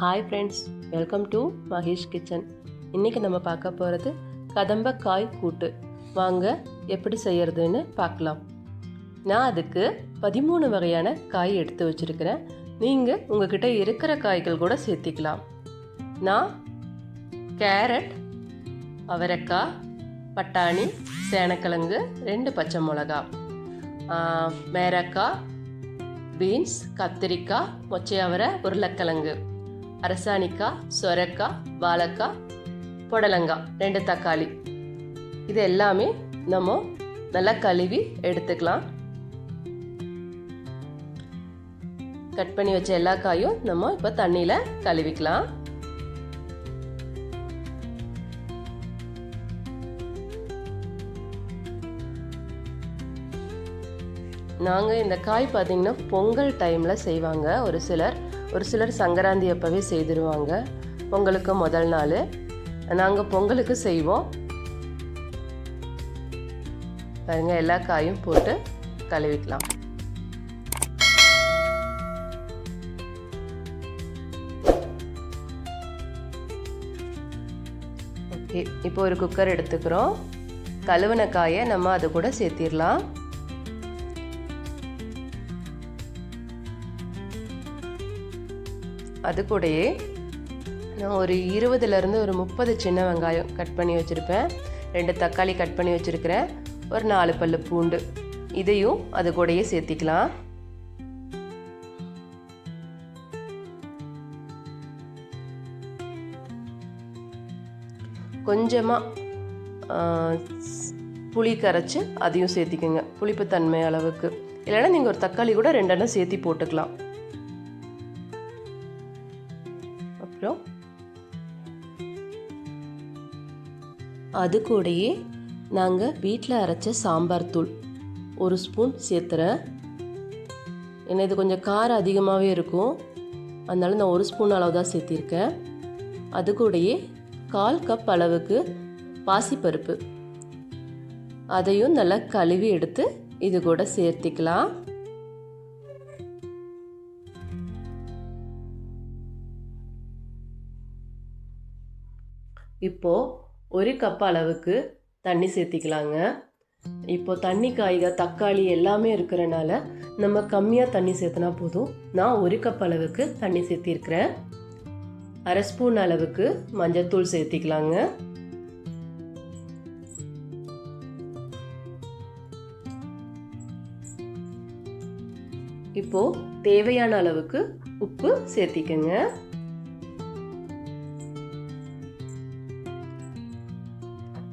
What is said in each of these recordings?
Hi friends welcome to Mahesh kitchen இன்றைக்கி நம்ம பார்க்க போகிறது கதம்பக்காய் கூட்டு. வாங்க எப்படி செய்யறதுன்னு பார்க்கலாம். நான் அதுக்கு பதிமூணு வகையான காய் எடுத்து வச்சுருக்கிறேன். நீங்கள் உங்ககிட்ட இருக்கிற காய்கள் கூட சேர்த்திக்கலாம். நான் கேரட் அவரைக்காய் பட்டாணி சேனக்கிழங்கு ரெண்டு பச்சை மிளகா மேரக்காய் பீன்ஸ் கத்திரிக்காய் மொச்சையவரை உருளைக்கிழங்கு. அரசாணிக்காய் சொரக்காய் வாழைக்காய் புடலங்காய் ரெண்டு தக்காளி. இது எல்லாமே நம்ம நல்லா கழுவி எடுத்துக்கலாம். கட் பண்ணி வச்ச எல்லா காயும் நம்ம இப்போ தண்ணியில் கழுவிக்கலாம். நாங்கள் இந்த காய் பார்த்தீங்கன்னா பொங்கல் டைமில் செய்வாங்க. ஒரு சிலர் ஒரு சிலர் சங்கராந்தி அப்போவே செய்திருவாங்க. பொங்கலுக்கு முதல் நாள். நாங்கள் பொங்கலுக்கு செய்வோம். பாருங்கள் எல்லா காயும் போட்டு கழுவிக்கலாம். ஓகே இப்போ ஒரு குக்கர் எடுத்துக்கிறோம். கழுவின காயை நம்ம அது கூட சேர்த்திடலாம். அது கூடயே நான் ஒரு இருபதுலேருந்து ஒரு முப்பது சின்ன வெங்காயம் கட் பண்ணி வச்சுருப்பேன். ரெண்டு தக்காளி கட் பண்ணி வச்சுருக்கிறேன். ஒரு நாலு பல்லு பூண்டு. இதையும் அது கூடயே சேர்த்திக்கலாம் கொஞ்சமாக புளி கரைச்சி அதையும் சேர்த்திக்கோங்க. புளிப்பு தன்மை அளவுக்கு. இல்லைன்னா நீங்கள் ஒரு தக்காளி கூட ரெண்டெண்ணம் சேர்த்தி போட்டுக்கலாம். அது கூடயே நாங்கள் வீட்டில் அரைச்ச சாம்பார் தூள். ஒரு ஸ்பூன் சேர்த்துறேன் ஏன்னா இது கொஞ்சம் காரம் அதிகமாகவே இருக்கும். அதனால நான் ஒரு ஸ்பூன் அளவு தான் சேர்த்திருக்கேன். அது கூடயே கால் கப் அளவுக்கு பாசிப்பருப்பு. அதையும் நல்லா கழுவி எடுத்து இது கூட சேர்த்திக்கலாம். இப்போது ஒரு கப் அளவுக்கு தண்ணி சேர்த்திக்கலாங்க. இப்போ தண்ணி காய்க தக்காளி எல்லாமே இருக்கிறனால நம்ம கம்மியாக தண்ணி சேர்த்தனா போதும். நான் ஒரு கப் அளவுக்கு தண்ணி சேர்த்திருக்கிறேன். அரை ஸ்பூன் அளவுக்கு மஞ்சத்தூள் சேர்த்திக்கலாங்க. இப்போ தேவையான அளவுக்கு உப்பு சேர்த்திக்கங்க.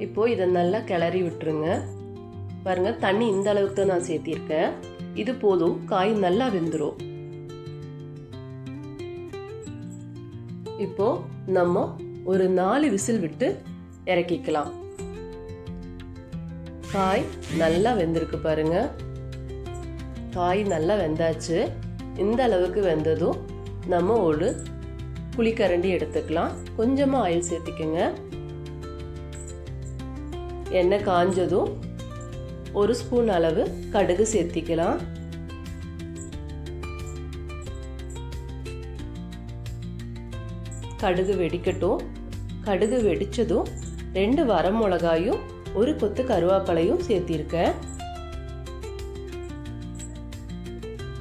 இப்போது இதை நல்லா கிளறி விட்டுருங்க. பாருங்கள் தண்ணி இந்த அளவுக்கு தான் நான் சேர்த்திருக்கேன். இது போதும் காய் நல்லா வெந்துடும் இப்போ நம்ம ஒரு நாலு விசில் விட்டு இறக்கிக்கலாம். காய் நல்லா வெந்திருக்கு பாருங்க. காய் நல்லா வெந்தாச்சு. இந்த அளவுக்கு வெந்ததும் நம்ம ஒரு புளிக்கரண்டி எடுத்துக்கலாம். கொஞ்சமாக ஆயில் சேர்த்துக்கோங்க. எண்ணெய் காஞ்சதும் ஒரு ஸ்பூன் அளவு கடுகு சேர்த்திக்கலாம். கடுகு வெடிக்கட்டும். கடுகு வெடித்ததும் ரெண்டு வரமிளகாயும் ஒரு கொத்து கருவேப்பிலையும் சேர்த்திருக்கேன்.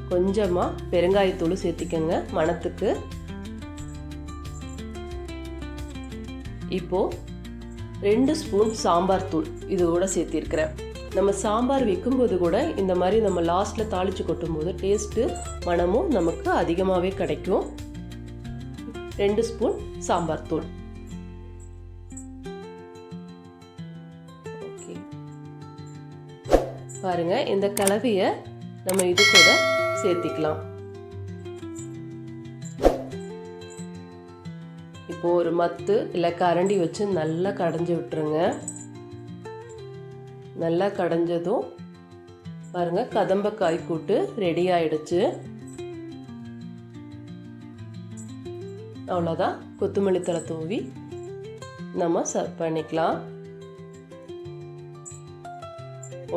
கொஞ்சமாக பெருங்காயத்தூள் சேர்த்திக்கங்க மணத்துக்கு. இப்போது ரெண்டு ஸ்பூன் சாம்பார் தூள். இது கூட சேர்த்திருக்கிறேன். நம்ம சாம்பார் வைக்கும்போது கூட இந்த மாதிரி நம்ம லாஸ்ட்டில் தாளித்து கொட்டும்போது டேஸ்ட்டு மணமும் நமக்கு அதிகமாகவே கிடைக்கும். ரெண்டு ஸ்பூன் சாம்பார் தூள். ஓகே. பாருங்க இந்த கலவையை நம்ம இது கூட சேர்த்திக்கலாம். இப்போது ஒரு மத்து இல்லை கரண்டி வச்சு நல்லா கடைஞ்சி விட்டுருங்க. நல்லா கடைஞ்சதும் பாருங்கள் கதம்பக்காய் கூட்டு ரெடி ஆயிடுச்சு. அவ்வளோதான் கொத்தமல்லி தலை தூவி நம்ம சர்வ் பண்ணிக்கலாம்.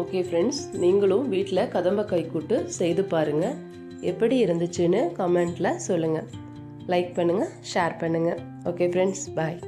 ஓகே ஃப்ரெண்ட்ஸ் நீங்களும் வீட்டில் கதம்பக்காய் கூட்டு செய்து பாருங்கள் எப்படி இருந்துச்சுன்னு கமெண்ட்டில் சொல்லுங்கள் லைக் பண்ணுங்கள் ஷேர் பண்ணுங்கள் ஓகே ஃப்ரெண்ட்ஸ் பாய்